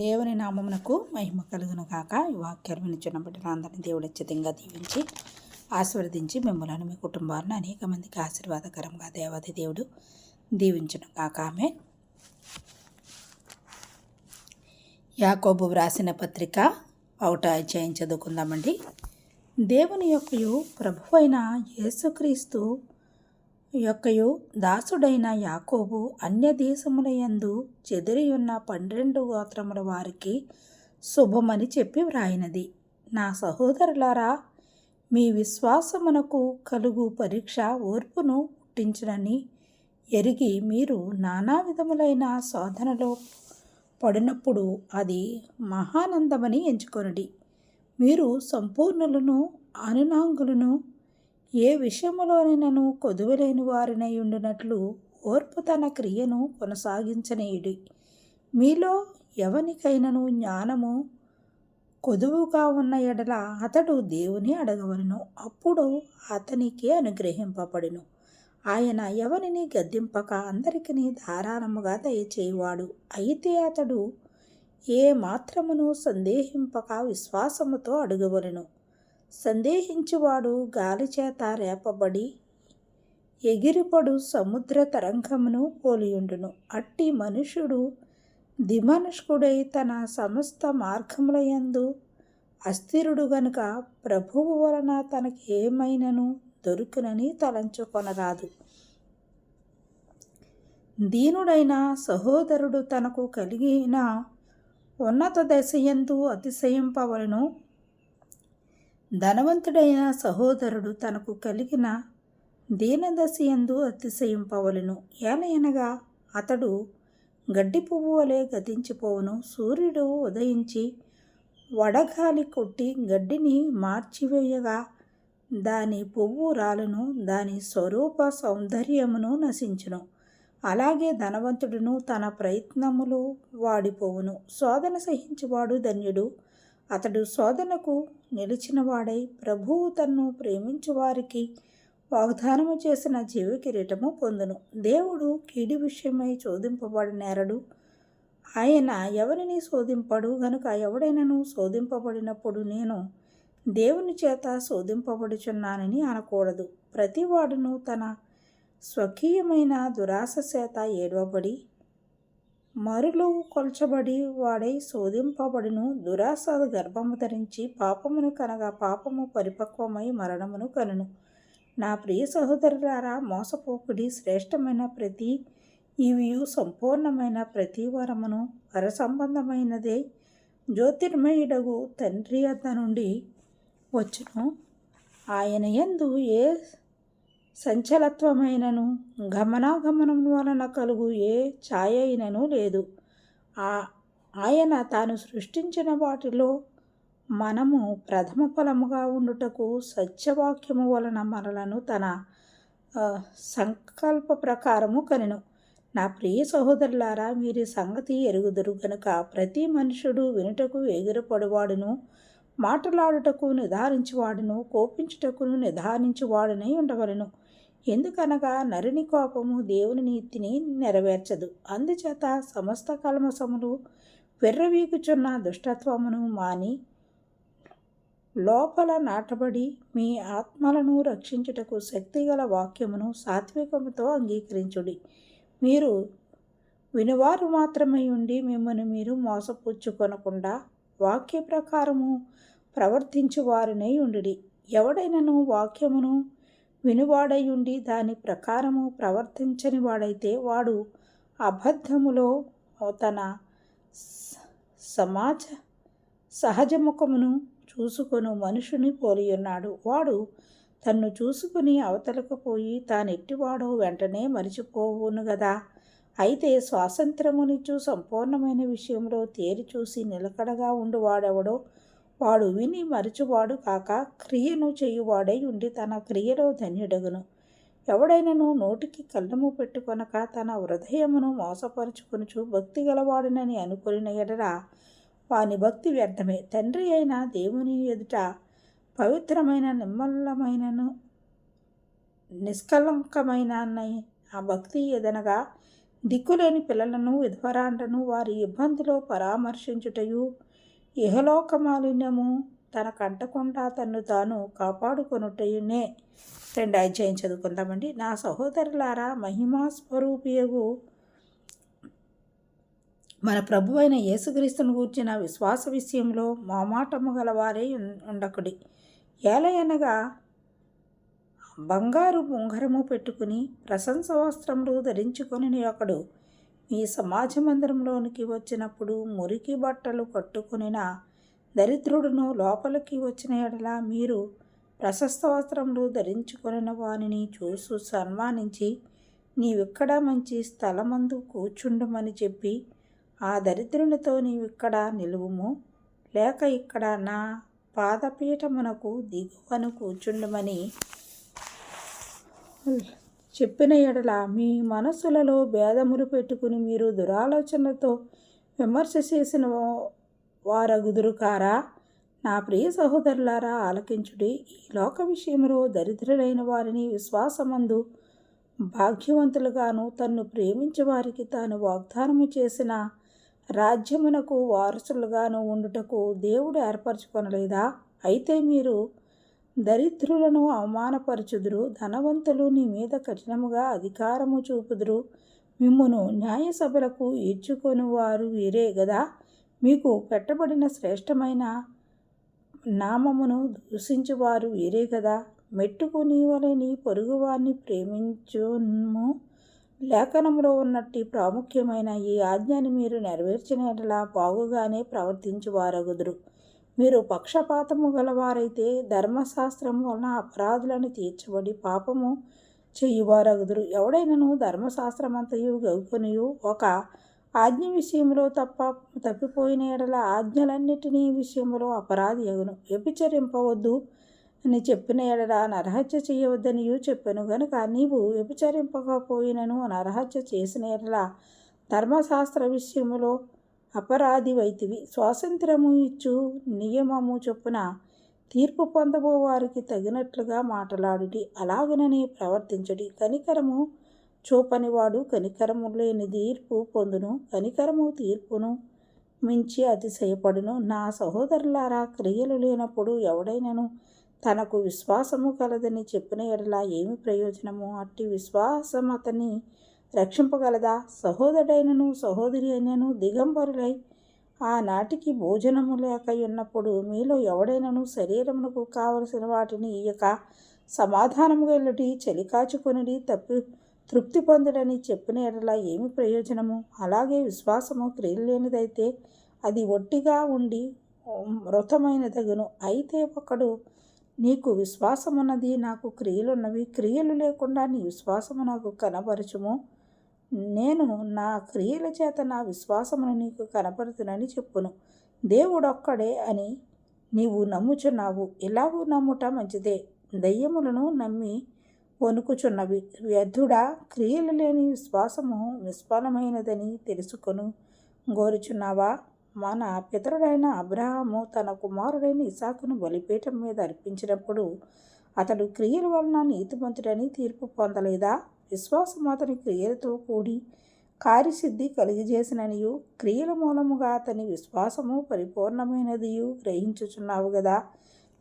దేవుని నామమునకు మహిమ కలుగును కాక ఈ వాక్యాలు వినిచున్న బిడ్డలందరినీ దేవుడు ఉచితంగా దీవించి ఆశీర్వదించి మిమ్మల్ని మీ కుటుంబాలను అనేక మందికి ఆశీర్వాదకరంగా దేవాది దేవుడు దీవించును కాక ఆమె యాకోబు వ్రాసిన పత్రిక ఒకట అధ్యాయం చదువుకుందామండి. దేవుని యొక్కయు ప్రభువైన యేసుక్రీస్తు యొక్కయు దాసుడైన యాకోబు అన్య దేశములయందు చెదిరియున్న పన్నెండు గోత్రముల వారికి శుభమని చెప్పి వ్రాయినది. నా సహోదరులారా మీ విశ్వాసమునకు కలుగు పరీక్ష ఓర్పును పుట్టించునని ఎరిగి మీరు నానా విధములైన శోధనలో పడినప్పుడు అది మహానందమని ఎంచుకొనడి. మీరు సంపూర్ణులను అనునాంగులను ఏ విషయములోనైనను కొదువలేని వారినై ఉండినట్లు ఓర్పు తన క్రియను కొనసాగించనేయుడి. మీలో ఎవనికైనను జ్ఞానము కొదువుగా ఉన్న ఎడల అతడు దేవుని అడగవలను. అప్పుడు అతనికి అనుగ్రహింపబడును. ఆయన ఎవరిని గద్దింపక అందరికీ ధారాళముగా దయచేయవాడు. అయితే అతడు ఏ మాత్రమును సందేహింపక విశ్వాసముతో అడుగవలను. సందేహించువాడు గాలిచేత రేపబడి ఎగిరిపడు సముద్ర తరంగమును పోలియుండును. అట్టి మనుషుడు దిమనుష్కుడై తన సమస్త మార్గములయందు అస్థిరుడు గనుక ప్రభువు వలన తనకి ఏమైనను దొరుకునని తలంచుకొనరాదు. దీనుడైన సహోదరుడు తనకు కలిగిన ఉన్నత దశయందు అతిశయింపవలను. ధనవంతుడైన సహోదరుడు తనకు కలిగిన దీనదశయందు అతిశయింపవలను. ఏలయనగా అతడు గడ్డి పువ్వు వలె గతించిపోవును. సూర్యుడు ఉదయించి వడగాలి కొట్టి గడ్డిని మార్చివేయగా దాని పువ్వు రాలను దాని స్వరూప సౌందర్యమును నశించును. అలాగే ధనవంతుడును తన ప్రయత్నములు వాడిపోవును. శోధన సహించువాడు ధన్యుడు. అతడు శోధనకు నిలిచినవాడై ప్రభువు తన్ను ప్రేమించు వారికి వాగ్దానము చేసిన జీవ కిరీటము పొందును. దేవుడు కీడి విషయమై శోధింపబడినేరడు ఆయన ఎవరిని శోధింపడు? గనుక ఎవడైనను శోధింపబడినప్పుడు నేను దేవుని చేత శోధింపబడుచున్నానని అనకూడదు. ప్రతివాడును తన స్వకీయమైన దురాశ చేత ఏడవబడి మరులు కొల్చబడి వాడై శోధింపబడును. దురాశ గర్భము ధరించి పాపమును కనగా పాపము పరిపక్వమై మరణమును కనును. నా ప్రియ సహోదరులారా మోసపోకుడి శ్రేష్టమైన ప్రతి ఇవియు సంపూర్ణమైన ప్రతి వరమును వరసంబంధమైనదే జ్యోతిర్మయుడగు తండ్రి అద్ద నుండి వచ్చును. ఆయన యందు ఏ సంచలత్వమైనను గమనాగమనం వలన కలుగు ఏ ఛాయ అయినను లేదు. ఆ ఆయన తాను సృష్టించిన వాటిలో మనము ప్రథమ ఫలముగా ఉండుటకు సత్యవాక్యము వలన మనలను తన సంకల్ప ప్రకారము కనెను. నా ప్రియ సహోదరులారా మీరు సంగతి ఎరుగుదురు గనుక ప్రతి మనుషుడు వినుటకు ఎగిరపడువాడును మాట్లాడుటకు నిదానించువాడును కోపించుటకును నిదానించువాడునై ఉండవలను. ఎందుకనగా నరుని కోపము దేవుని నీతిని నెరవేర్చదు. అందుచేత సమస్త కల్మసములు వెర్రవీగుచున్న దుష్టత్వమును మాని లోపల నాటబడి మీ ఆత్మలను రక్షించుటకు శక్తిగల వాక్యమును సాత్వికముతో అంగీకరించుడి. మీరు వినువారు మాత్రమే ఉండి మిమ్మల్ని మీరు మోసపుచ్చుకొనకుండా వాక్య ప్రకారము ప్రవర్తించు వారినై ఉండి ఎవడైనను వాక్యమును వినువాడై ఉండి దాని ప్రకారము ప్రవర్తించని వాడైతే వాడు అబద్ధములో తన సమాజ సహజముఖమును చూసుకొను మనుషుని పోలియున్నాడు. వాడు తన్ను చూసుకుని అవతలకు పోయి తానెట్టివాడో వెంటనే మరిచిపోవును గదా. అయితే స్వాతంత్రమునిచ్చు సంపూర్ణమైన విషయంలో తేరి చూసి నిలకడగా ఉండువాడెవడో వాడు విని మరచువాడు కాక క్రియను చేయువాడై ఉండి తన క్రియలో ధన్యుడగును. ఎవడైనను నోటికి కళ్ళము పెట్టుకొనక తన హృదయమును మోసపరుచుకొనుచు భక్తి గలవాడునని అనుకుని ఎడరా వాని భక్తి వ్యర్థమే. తండ్రి అయిన దేవుని ఎదుట పవిత్రమైన నిమ్మలమైనను నిష్కలంకమైన ఆ భక్తి ఎదనగా దిక్కులేని పిల్లలను విధవరాండ్రను వారి ఇబ్బందిలో పరామర్శించుటయు ఇహలోక మాలిన్యము తన కంటకుండా తన్ను తాను కాపాడుకొనుటయునే. రెండు అధ్యాయం చదువుకుందామండి. నా సహోదరులారా మహిమా స్వరూపియగు మన ప్రభు అయిన యేసుక్రీస్తును గూర్చిన విశ్వాస విషయంలో మామాటము గలవారే ఉన్- ఉండకుడి. ఏలయనగా బంగారు ఉంగరము పెట్టుకుని ప్రశంస వస్త్రములు ధరించుకొని ఒకడు మీ సమాజ మందిరంలోనికి వచ్చినప్పుడు మురికి బట్టలు కట్టుకునిన దరిద్రుడును లోపలికి వచ్చిన ఎడల మీరు ప్రశస్త వస్త్రములు ధరించుకొనిన వానిని చూసు సన్మానించి నీవిక్కడ మంచి స్థలమందు కూర్చుండమని చెప్పి ఆ దరిద్రునితో నీవిక్కడ నిలువుము. లేక ఇక్కడ నా పాదపీఠమునకు దిగువను కూర్చుండమని చెప్పిన ఎడల మీ మనస్సులలో భేదములు పెట్టుకుని మీరు దురాలోచనతో విమర్శ చేసిన వారగుదురు కారా? నా ప్రియ సహోదరులారా ఆలకించుడి. ఈ లోక విషయంలో దరిద్రులైన వారిని విశ్వాసమందు భాగ్యవంతులుగాను తన్ను ప్రేమించే వారికి తాను వాగ్దానము చేసిన రాజ్యమునకు వారసులుగాను ఉండుటకు దేవుడు ఏర్పరచుకొనలేదా? అయితే మీరు దరిద్రులను అవమానపరచుదురు. ధనవంతులు నీ మీద కఠినముగా అధికారము చూపుదురు. మిమ్మును న్యాయసభలకు ఈడ్చుకొని వారు వీరే గదా. మీకు పెట్టబడిన శ్రేష్టమైన నామమును దూషించువారు వీరే కదా మెట్టుకు నీవలే నీ పొరుగువారిని ప్రేమించుము. లేఖనంలో ఉన్నట్టు ప్రాముఖ్యమైన ఈ ఆజ్ఞని మీరు నెరవేర్చిన బాగుగానే ప్రవర్తించువారగుదురు. మీరు పక్షపాతము గలవారైతే ధర్మశాస్త్రం వలన అపరాధులను తీర్చబడి పాపము చేయువారగుదురు. ఎవడైనను ధర్మశాస్త్రమంతయు గౌకొనియు ఒక ఆజ్ఞ విషయంలో తప్ప తప్పిపోయిన ఎడల ఆజ్ఞలన్నిటినీ విషయంలో అపరాధి అగును వ్యభిచరింపవద్దు అని చెప్పిన ఎడల నరహత్య చేయవద్దనియు చెప్పాను గనుక నీవు వ్యభిచరింపకపోయినను నరహత్య చేసిన ఎడల ధర్మశాస్త్ర విషయంలో అపరాధి వైతివి స్వాతంత్రము ఇచ్చు నియమము చొప్పున తీర్పు పొందబో వారికి తగినట్లుగా మాట్లాడుడి. అలాగునని ప్రవర్తించడి. కనికరము చూపనివాడు కనికరము లేని తీర్పు పొందును. కనికరము తీర్పును మించి అతిశయపడును. నా సహోదరులారా క్రియలు లేనప్పుడు ఎవడైనను తనకు విశ్వాసము కలదని చెప్పిన ఎడలా ఏమి ప్రయోజనము? అట్టి విశ్వాసం అతని రక్షింపగలదా? సహోదరుడైనను సహోదరి అయినను దిగంబరులై ఆనాటికి భోజనము లేక ఉన్నప్పుడు మీలో ఎవడైనను శరీరమునకు కావలసిన వాటిని ఇయ్యక సమాధానము వెళ్ళటి చలి తప్పి తృప్తి పొందడని చెప్పిన ఎడల ఏమి ప్రయోజనము? అలాగే విశ్వాసము క్రియలు లేనిదైతే అది ఒట్టిగా ఉండి మృతమైనదగును అయితే ఒకడు నీకు విశ్వాసమున్నది నాకు క్రియలున్నవి క్రియలు లేకుండా నీ విశ్వాసము నాకు కనపరచుము నేను నా క్రియల చేత నా విశ్వాసమును నీకు కనపడుతునని చెప్పును. దేవుడొక్కడే అని నీవు నమ్ముచున్నావు. ఇలాగూ నమ్ముట మంచిదే. దయ్యములను నమ్మి వణుకుచున్నవి. వ్యర్థుడా క్రియలు లేని విశ్వాసము నిష్ఫలమైనదని తెలుసుకొను. గోరుచున్నావా? మన పితరుడైన అబ్రహాము తన కుమారుడైన ఇసాకును బలిపీఠం మీద అర్పించినప్పుడు అతడు క్రియల వలన నీతిమంతుడని తీర్పు పొందలేదా? విశ్వాసం అతని క్రియలతో కూడి కార్యసిద్ధి కలిగజేసిననియు క్రియల మూలముగా అతని విశ్వాసము పరిపూర్ణమైనదియు గ్రహించుచున్నావు కదా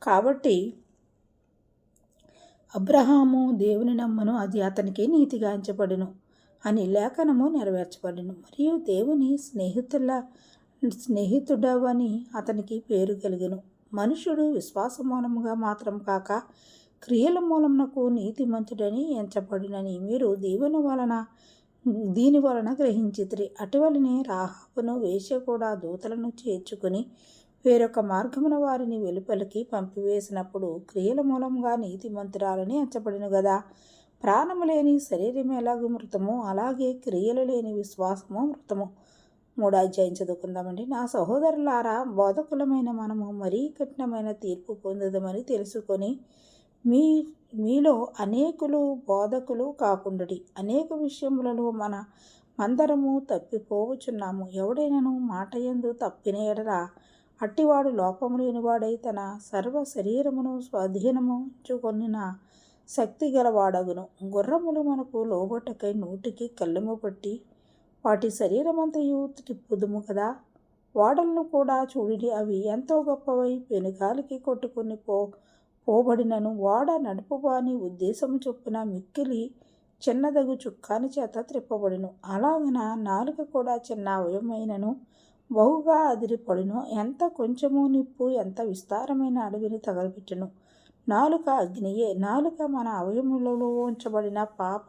కాబట్టి అబ్రహాము దేవుని నమ్మను అది అతనికి నీతిగా ఎంచబడును అని లేఖనము నెరవేర్చబడును. మరియు దేవుని స్నేహితుల స్నేహితుడవని అతనికి పేరు కలిగను. మనుషుడు విశ్వాసమూలముగా మాత్రం కాక క్రియల మూలమునకు నీతిమంతుడని ఎంచబడినని మీరు దీవెన వలన దీని వలన గ్రహించితిరి. అటువలనే రాహాబును వేసి కూడా దూతలను చేర్చుకుని వేరొక మార్గమున వారిని వెలుపలికి పంపివేసినప్పుడు క్రియల మూలంగా నీతిమంతురాలని ఎంచబడిను కదా ప్రాణము లేని శరీరం ఎలాగూ మృతము అలాగే క్రియలు లేని విశ్వాసము మృతము. మూడో అధ్యాయం చదువుకుందామండి. నా సహోదరులారా బోధకులమైన మనము మరీ కఠినమైన తీర్పు పొందదమని తెలుసుకొని మీ మీలో అనేకులు బోధకులు కాకుండడి. అనేక విషయములలో మన మందరము తప్పిపోవచున్నాము ఎవడైనను మాట ఎందు తప్పిన ఎడరా అట్టివాడు లోపము లేనివాడై తన సర్వ శరీరమును స్వాధీనముంచుకొనిన శక్తి గలవాడగును గుర్రములు మనకు లోబట్టకై నూటికి కళ్ళెము పట్టి వాటి శరీరమంతయు తిప్పుదుము కదా? వాడలను కూడా చూడిడి అవి ఎంతో గొప్పవై పెనుగాలికి కొట్టుకుని పో పోబడినను ఓడ నడుపువాని ఉద్దేశము చొప్పున మిక్కిలి చిన్నదగు చుక్కాని చేత త్రిప్పబడును. అలాగన నాలుక కూడా చిన్న అవయమైనను బహుగా అదిరిపడును. ఎంత కొంచెము నిప్పు ఎంత విస్తారమైన అడవిని తగలబెట్టును. నాలుక అగ్నియే. నాలుక మన అవయములలో ఉంచబడిన పాప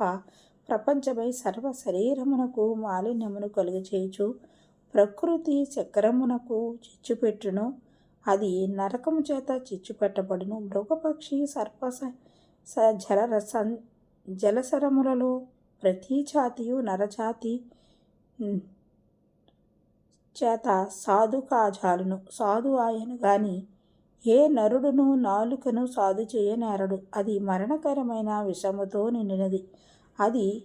ప్రపంచమై సర్వ శరీరమునకు మాలిన్యమును కలుగచేయచు ప్రకృతి చక్రమునకు చిచ్చుపెట్టును. అది నరకము చేత చిచ్చుపెట్టబడును. మృగపక్షి సర్ప స- జలసరములలో ప్రతి జాతియు నరజాతి చేత సాధు కాజాలును. సాధు ఆయను గాని ఏ నరుడును నాలుకను సాధు చేయనేరడు. అది మరణకరమైన విషముతో నిండినది. అది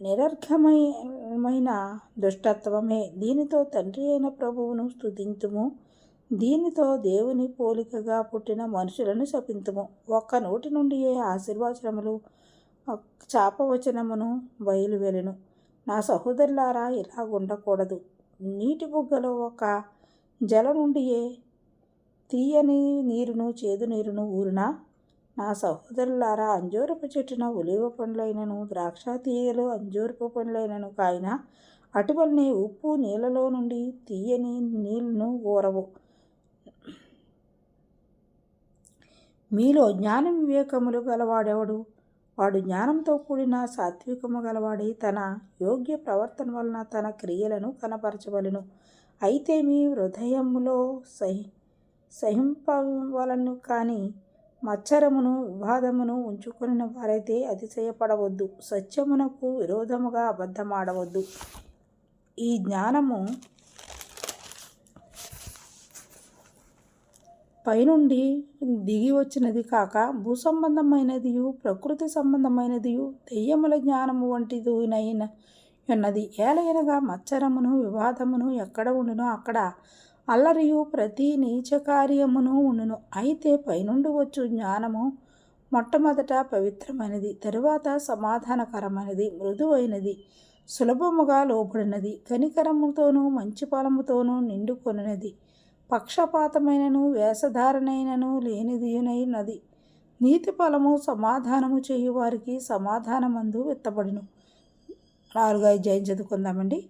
నిరర్ఘమైన దుష్టత్వమే. దీనితో తండ్రి అయిన ప్రభువును స్తుతింతుము. దీనితో దేవుని పోలికగా పుట్టిన మనుషులను శపింతుము. ఒక్క నోటి నుండి ఏ ఆశీర్వచనములు చాపవచనమును బయలువెలను నా సహోదరులారా ఇలా ఉండకూడదు. నీటి బుగ్గలో ఒక జల నుండి ఏ తీయని నీరును చేదు నీరును ఊరినా నా సహోదరులారా అంజూరపు చెట్టున ఉలివ పండ్లైనను ద్రాక్ష తీయలు అంజూరపు పండ్లైనను కాయిన అటువలనే ఉప్పు నీళ్ళలో నుండి తీయని నీళ్ళను ఊరవు. మీలో జ్ఞానం వివేకములు గలవాడెవడు? వాడు జ్ఞానంతో కూడిన సాత్వికము గలవాడి తన యోగ్య ప్రవర్తన వలన తన క్రియలను కనపరచవలను. అయితే మీ హృదయములో సహి సహింపవలను కానీ మచ్చరమును వివాదమును ఉంచుకున్న వారైతే అతిశయపడవద్దు. సత్యమునకు విరోధముగా అబద్ధమాడవద్దు. ఈ జ్ఞానము పైనుండి దిగి వచ్చినది కాక భూ సంబంధమైనదియు ప్రకృతి సంబంధమైనదియు దెయ్యముల జ్ఞానము వంటిదునైన ఉన్నది ఏలయనగా మచ్చరమును వివాదమును ఎక్కడ ఉండునో అక్కడ అల్లరియు ప్రతి నీచ కార్యమును ఉండును. అయితే పైనుండి వచ్చు జ్ఞానము మొట్టమొదట పవిత్రమైనది తరువాత సమాధానకరమైనది మృదువైనది సులభముగా లోబడినది కనికరముతోనూ మంచి ఫలముతోనూ నిండుకొనినది. పక్షపాతమైనను వేషధారణైనను లేనిదియునైనది నీతి ఫలము సమాధానము చేయు వారికి సమాధానమందు విత్తబడును. నాలుగు జయం చదువుకుందామండి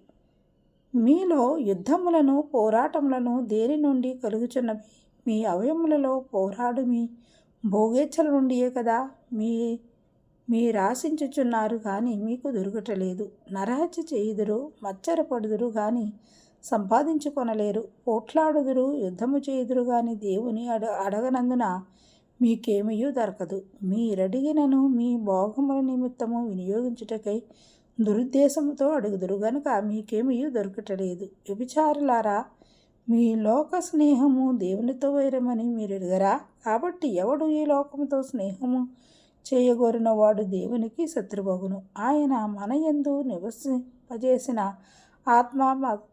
మీలో యుద్ధములను పోరాటములను దేని నుండి కలుగుచున్నవి? మీ అవయములలో పోరాడు మీ భోగేచ్ఛల నుండియే కదా మీ మీరాశించుచున్నారు కానీ మీకు దొరకటలేదు. నరహత్య చేయుదురు మచ్చరపడుదురు కానీ సంపాదించుకొనలేరు. పోట్లాడుదురు యుద్ధము చేయుదురు కానీ దేవుని అడ అడగనందున మీకేమయూ దొరకదు. మీరడిగినను మీ భోగముల నిమిత్తము వినియోగించుటకై దురుద్దేశంతో అడుగుదురు గనుక మీకేమయూ దొరకటలేదు. వ్యభిచారులారా మీ లోక స్నేహము దేవునితో వైరమని మీరు ఎరుగరా కాబట్టి ఎవడు ఈ లోకముతో స్నేహము చేయగోరిన వాడు దేవునికి శత్రువగును. ఆయన మన యందు నివసింపజేసిన ఆత్మ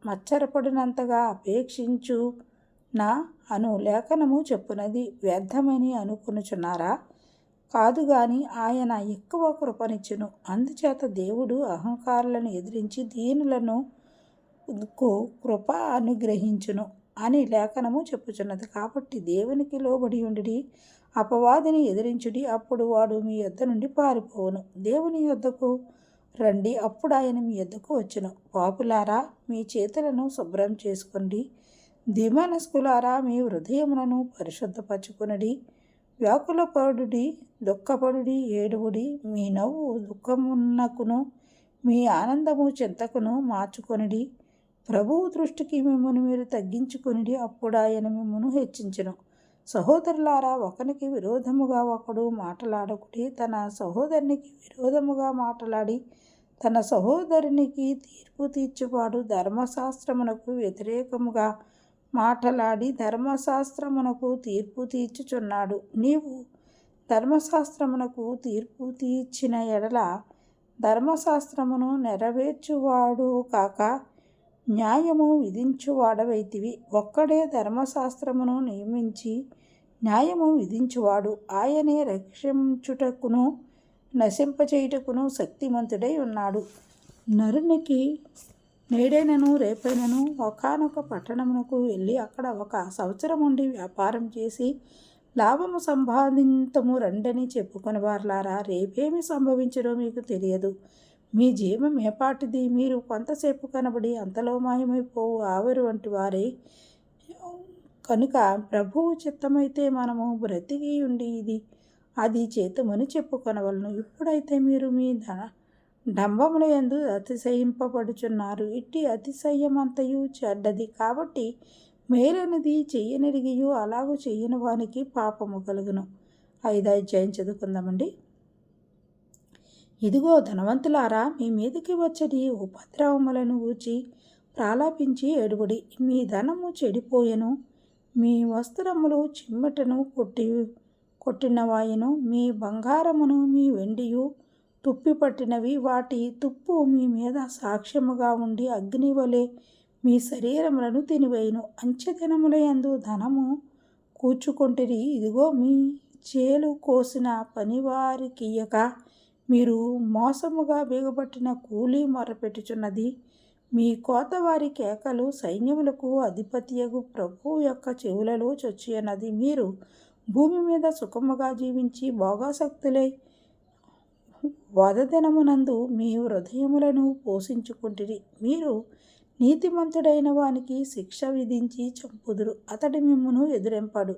మచ్చరపడినంతగా అపేక్షించు నా అను లేఖనము చెప్పునది వ్యర్థమని అనుకునుచున్నారా? కాదు గాని ఆయన ఎక్కువ కృపనిచ్చును. అందుచేత దేవుడు అహంకారులను ఎదిరించి దీనులను కు కృప అనుగ్రహించును అని లేఖనము చెప్పుచున్నది. కాబట్టి దేవునికి లోబడి ఉండి అపవాదిని ఎదిరించుడి అప్పుడు వాడు మీ యొద్ద నుండి పారిపోవును. దేవుని యొద్దకు రండి అప్పుడు ఆయన మీ ఎద్దకు వచ్చును. పాపులారా మీ చేతులను శుభ్రం చేసుకోండి. దిమనస్కులారా మీ హృదయములను పరిశుద్ధపరచుకునడి. వ్యాకులపరుడి దుఃఖపడుడి ఏడువుడి మీ నవ్వు దుఃఖమున్నకును మీ ఆనందము చింతకును మార్చుకొనిడి. ప్రభువు దృష్టికి మిమ్మల్ని మీరు తగ్గించుకొనిడి అప్పుడు ఆయన మిమ్మను హెచ్చించను. సహోదరులారా ఒకనికి విరోధముగా ఒకడు మాటలాడకుడి తన సహోదరునికి విరోధముగా మాట్లాడి తన సహోదరునికి తీర్పు తీర్చువాడు ధర్మశాస్త్రమునకు వ్యతిరేకముగా మాటలాడి ధర్మశాస్త్రమునకు తీర్పు తీర్చుచున్నాడు. నీవు ధర్మశాస్త్రమునకు తీర్పు తీర్చిన ఎడల ధర్మశాస్త్రమును నెరవేర్చువాడు కాక న్యాయము విధించువాడవైతివి. ఒక్కడే ధర్మశాస్త్రమును నియమించి న్యాయము విధించువాడు. ఆయనే రక్షించుటకును నశింపచేయుటకును శక్తిమంతుడై ఉన్నాడు. నరునికి నేడైనను రేపైనను ఒకానొక పట్టణమునకు వెళ్ళి అక్కడ ఒక సంవత్సరం ఉండి వ్యాపారం చేసి లాభము సంపాదింతము రండని చెప్పుకొని వారులారా రేపేమి సంభవించడో మీకు తెలియదు. మీ జీవం ఏపాటిది మీరు కొంతసేపు కనబడి అంతలో మాయమైపోవు ఆవిరి వంటి వారే కనుక ప్రభువు చిత్తమైతే మనము బ్రతికి ఉండి ఇది అది చేతమని చెప్పుకొనవలను. ఇప్పుడైతే మీరు మీ ధన డంబముల ఎందు అతిశయింపబడుచున్నారు. ఇట్టి అతిశయమంతయు చెడ్డది కాబట్టి మేలైనది చెయ్యనెరిగియు అలాగూ చెయ్యని వానికి పాపము కలుగును. ఐదు అధ్యాయం చదువుకుందామండి. ఇదిగో ధనవంతులారా మీ మీదకి వచ్చడి ఉపద్రవములను ఊచి ప్రాలాపించి ఏడుబడి మీ ధనము చెడిపోయెను. మీ వస్త్రములు చిమ్మటను కొట్టి కొట్టినవాయను మీ బంగారమును మీ వెండియు తుప్పి పట్టినవి వాటి తుప్పు మీ మీద సాక్ష్యముగా ఉండి అగ్ని వలె మీ శరీరములను తినివేయును. అంచెదినములయందు ధనము కూర్చుకొంటిరి. ఇదిగో మీ చేలు కోసిన పనివారికియక మీరు మోసముగా బిగబట్టిన కూలీ మొరపెట్టుచున్నది. మీ కోతవారి కేకలు సైన్యములకు అధిపతియగు ప్రభువు యొక్క చెవులలో చొచ్చియున్నది మీరు భూమి మీద సుఖముగా జీవించి భోగాసక్తులై వదదినమునందు మీ హృదయములను పోషించుకుంటురి. మీరు నీతిమంతుడైన వానికి శిక్ష విధించి చంపుదురు. అతడి మిమ్మును ఎదురెంపడు.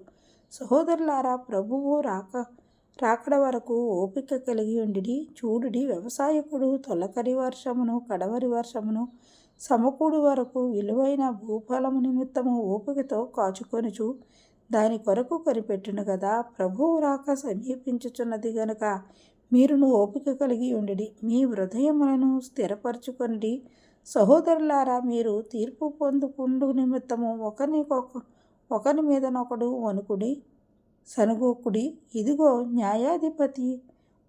సహోదరులారా ప్రభువు రాక రాకడ వరకు ఓపిక కలిగి ఉండి చూడుడి వ్యవసాయకుడు తొలకరి వర్షమును కడవరి వర్షమును సమకూడు వరకు విలువైన భూఫలము నిమిత్తము ఓపికతో కాచుకొనుచు దాని కొరకు కనిపెట్టును కదా ప్రభువు రాక సమీపించుచున్నది గనుక మీరును ఓపిక కలిగి ఉండి మీ హృదయములను స్థిరపరచుకొనిడి. సహోదరులారా మీరు తీర్పు పొందుకుండు నిమిత్తము ఒకరికొక ఒకరి మీదనొకడు వణుకుడి సనుగోకుడి. ఇదిగో న్యాయాధిపతి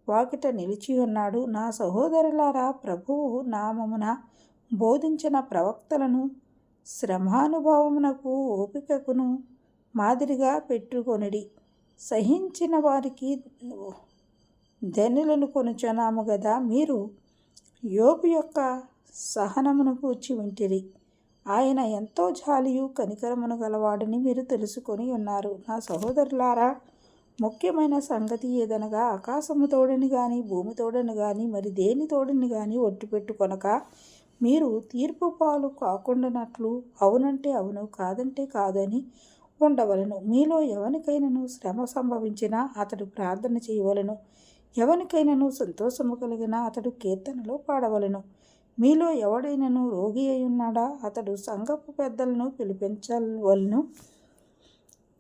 వాకిట నిలిచి ఉన్నాడు నా సహోదరులారా ప్రభువు నామమున బోధించిన ప్రవక్తలను శ్రమానుభవమునకు ఓపికకును మాదిరిగా పెట్టుకొనిడి. సహించిన వారికి ధనులను కొనుచున్నాము కదా మీరు యోపు యొక్క సహనమును కూర్చి వింటిరి. ఆయన ఎంతో జాలియు కనికరమును గలవాడని మీరు తెలుసుకొని ఉన్నారు. నా సహోదరులారా ముఖ్యమైన సంగతి ఏదనగా ఆకాశము తోడని కానీ భూమి తోడని కానీ మరి దేని తోడని కానీ ఒట్టు పెట్టుకొనక మీరు తీర్పు పాలు కాకుండానట్లు అవునంటే అవును కాదంటే కాదని ఉండవలను. మీలో ఎవరికైనాను శ్రమ సంభవించినా అతడు ప్రార్థన చేయవలను. ఎవరికైనాను సంతోషము కలిగిన అతడు కీర్తనలో పాడవలను. మీలో ఎవడైనాను రోగి అయి ఉన్నాడా అతడు సంఘపు పెద్దలను పిలిపించవలను.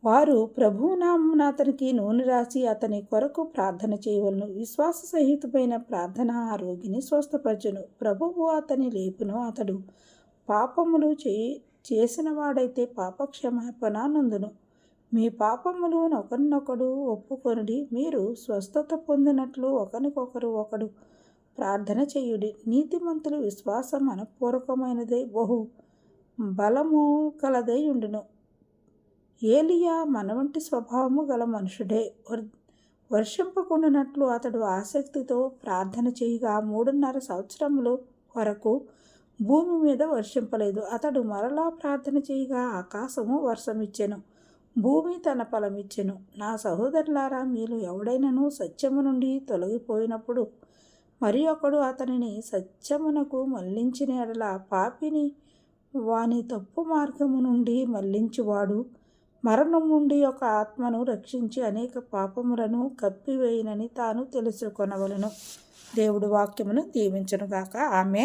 వారు ప్రభువునామున అతనికి నూనె రాసి అతని కొరకు ప్రార్థన చేయవలను. విశ్వాస సహితమైన ప్రార్థన ఆ రోగిని స్వస్థపరచును. ప్రభువు అతని లేపును అతడు. పాపములు చే చేసిన వాడైతే పాపక్షమాపణ నందును. మీ పాపములు ఒకరినొకడు ఒప్పుకొనుడి. మీరు స్వస్థత పొందినట్లు ఒకరికొకరు ఒకడు ప్రార్థన చేయుడి. నీతిమంతులు విశ్వాసం మనపూర్వకమైనదే. బహు బలము కలదై ఉండును. ఏలియా మన వంటి స్వభావము గల మనుషుడే. వర్ వర్షింపకుండానట్లు అతడు ఆసక్తితో ప్రార్థన చేయగా మూడున్నర సంవత్సరములు వరకు భూమి మీద వర్షింపలేదు. అతడు మరలా ప్రార్థన చేయగా ఆకాశము వర్షమిచ్చెను భూమి తన ఫలమిచ్చెను. నా సహోదరులారా మీరు ఎవడైనను సత్యము నుండి తొలగిపోయినప్పుడు మరి ఒకడు అతనిని సత్యమునకు మళ్ళించిన ఎడల పాపిని వాని తప్పు మార్గము నుండి మళ్ళించువాడు. మరణం నుండి ఒక ఆత్మను రక్షించి అనేక పాపములను కప్పివేయనని తాను తెలుసుకొనవలను. దేవుడు వాక్యమును దీవించనుగాక. ఆమె